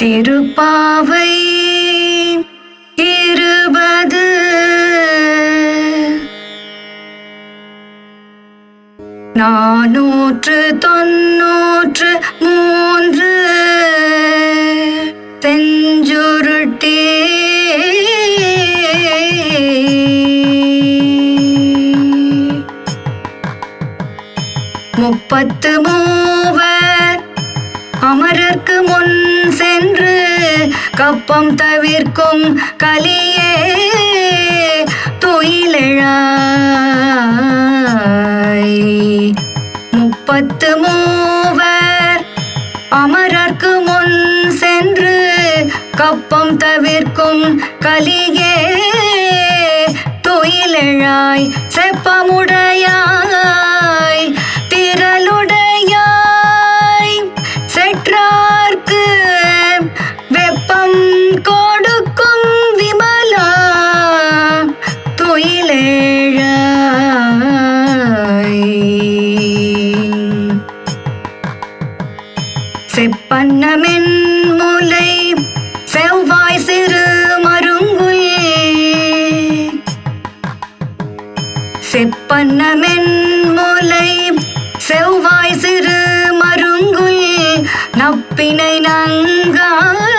திருப்பாவை இருபது. நானூற்று தொன் பத்து மூவர் அமரர்க்கு முன் சென்று கப்பம் தவிர்க்கும் கலியே தொயிலழாய். முப்பத்து மூவர் அமரர்க்கு முன் சென்று கப்பம் தவிர்க்கும் கலியே தொயிலழாய். செப்பமுடையாய் செப்பன்னமென் முலை செவ்வாய் சிறு மருங்குல். செப்பன்னமென் முலை செவ்வாய் சிறு மருங்குல். நப்பினை நங்காய்